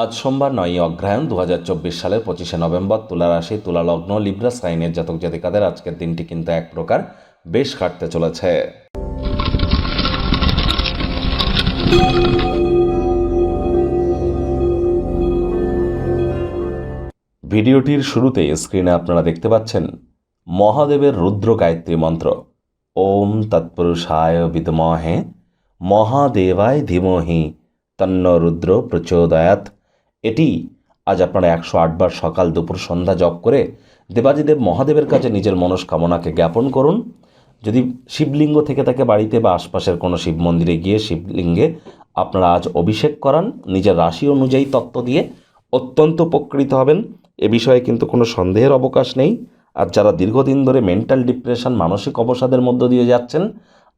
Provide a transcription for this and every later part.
আজ সোমবার নয়ই অগ্রহায়ণ দু সালের পঁচিশে নভেম্বর তুলা রাশি, তুলা লগ্ন, লিব্রা, সাইনের জাতক জাতিকাদের আজকের দিনটি কিন্তু এক প্রকার বেশ কাটতে চলেছে। ভিডিওটির শুরুতে স্ক্রিনে আপনারা দেখতে পাচ্ছেন মহাদেবের রুদ্র গায়ত্রী মন্ত্র। ওম তৎপুরুষায় বিদমহে, মহাদেবায় ধীমহি, তন্ন রুদ্র প্রচোদয়াত এটি আজ আপনারা একশো আটবার সকাল দুপুর সন্ধ্যা জপ করে দেবাজিদেব মহাদেবের কাছে নিজের মনস্কামনাকে জ্ঞাপন করুন। যদি শিবলিঙ্গ থেকে থাকে বাড়িতে বা আশপাশের কোনো শিব মন্দিরে গিয়ে শিবলিঙ্গে আপনারা আজ অভিষেক করান, নিজের রাশি অনুযায়ী তত্ত্ব দিয়ে অত্যন্ত উপকৃত হবেন। এ বিষয়ে কিন্তু কোনো সন্দেহের অবকাশ নেই। আর যারা দীর্ঘদিন ধরে মেন্টাল ডিপ্রেশন মানসিক অবসাদের মধ্য দিয়ে যাচ্ছেন,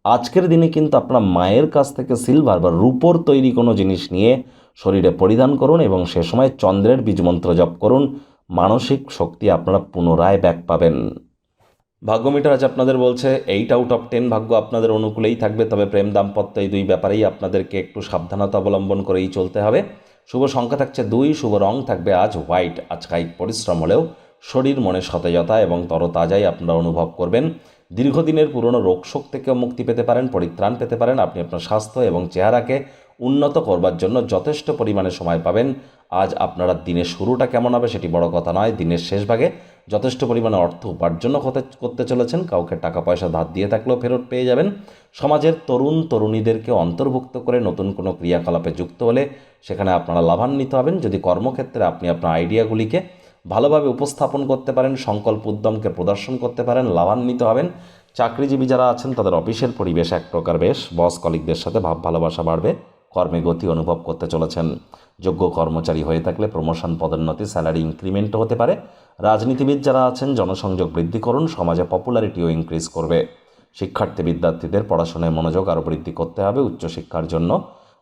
আজকের দিনে কিন্তু আপনার মায়ের কাছ থেকে সিলভার বা রূপোর তৈরি কোনো জিনিস নিয়ে শরীরে পরিধান করুন এবং সে সময় চন্দ্রের বীজমন্ত্র জপ করুন। মানসিক শক্তি আপনারা পুনরায় ব্যাক পাবেন। ভাগ্যমিটার আজ আপনাদের বলছে এইট আউট অফ টেন ভাগ্য আপনাদের অনুকূলেই থাকবে, তবে প্রেম দাম্পত্য এই দুই ব্যাপারেই আপনাদেরকে একটু সাবধানতা অবলম্বন করেই চলতে হবে। শুভ সংখ্যা থাকছে দুই, শুভ রং থাকবে আজ হোয়াইট আজ কায়িক পরিশ্রম হলেও শরীর মনে সতেজতা এবং তরতাজাই আপনারা অনুভব করবেন। দীর্ঘদিনের পুরনো রোগশোক থেকেও মুক্তি পেতে পারেন, পরিত্রাণ পেতে পারেন। আপনি আপনার স্বাস্থ্য এবং চেহারাকে উন্নত করবার জন্য যথেষ্ট পরিমাণে সময় পাবেন। আজ আপনারা দিনের শুরুটা কেমন হবে সেটি বড় কথা নয়। দিনের শেষ ভাগে যথেষ্ট পরিমাণে অর্থ উপার্জন করতে চলেছেন। কাউকে টাকা পয়সা ধার দিয়ে থাকলেও ফেরত পেয়ে যাবেন। সমাজের তরুণ তরুণীদেরকে অন্তর্ভুক্ত করে নতুন কোনো ক্রিয়াকলাপে যুক্ত হলে সেখানে আপনারা লাভান্বিত হবেন। যদি কর্মক্ষেত্রে আপনি আপনার আইডিয়াগুলিকে ভালোভাবে উপস্থাপন করতে পারেন, সংকল্প উদ্যমকে প্রদর্শন করতে পারেন, লাভান্বিত হবেন, চাকরিজীবী যারা আছেন তাদের অফিসের পরিবেশ এক প্রকার বেশ। বস কলিকদের সাথে ভাব ভালোবাসা বাড়বে। কর্মে গতি অনুভব করতে চলেছেন। যোগ্য কর্মচারী হয়ে থাকলে প্রমোশন পদোন্নতি স্যালারি ইনক্রিমেন্টও হতে পারে। রাজনীতিবিদ যারা আছেন, জনসংযোগ বৃদ্ধি করুন, সমাজে পপুলারিটিও ইনক্রিজ করবে। শিক্ষার্থী বিদ্যার্থীদের পড়াশোনায় মনোযোগ আরও বৃদ্ধি করতে হবে উচ্চশিক্ষার জন্য।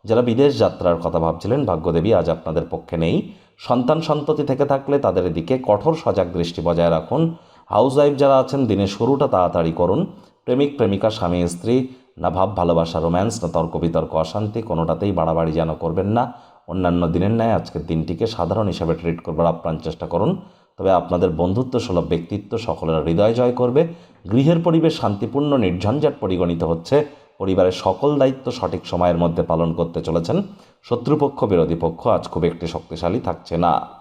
যারা বিদেশ যাত্রার কথা ভাবছিলেন, ভাগ্যদেবী আজ আপনাদের পক্ষে নেই। সন্তান সন্ততি থেকে থাকলে তাদের দিকে কঠোর সজাগ দৃষ্টি বজায় রাখুন। হাউস ওয়াইফ যারা আছেন, দিনের শুরুটা তাড়াতাড়ি করুন। প্রেমিক, প্রেমিকা, স্বামী, স্ত্রী না ভাব, ভালোবাসা, রোম্যান্স, না তর্ক, বিতর্ক, অশান্তি, কোনোটাতেই বাড়াবাড়ি যেন করবেন না। অন্যান্য দিনের ন্যায় আজকের দিনটিকে সাধারণ হিসাবে ট্রিট করবার আপ্রাণ চেষ্টা করুন। তবে আপনাদের বন্ধুত্ব সুলভ ব্যক্তিত্ব সকলের হৃদয় জয় করবে। গৃহের পরিবেশ শান্তিপূর্ণ, নির্ঝঞ্ঝাট পরিগণিত হচ্ছে। পরিবারের সকল দায়িত্ব সঠিক সময়ের মধ্যে পালন করতে চলেছেন। শত্রুপক্ষ, বিরোধী পক্ষ আজ খুব একটি শক্তিশালী থাকছে না।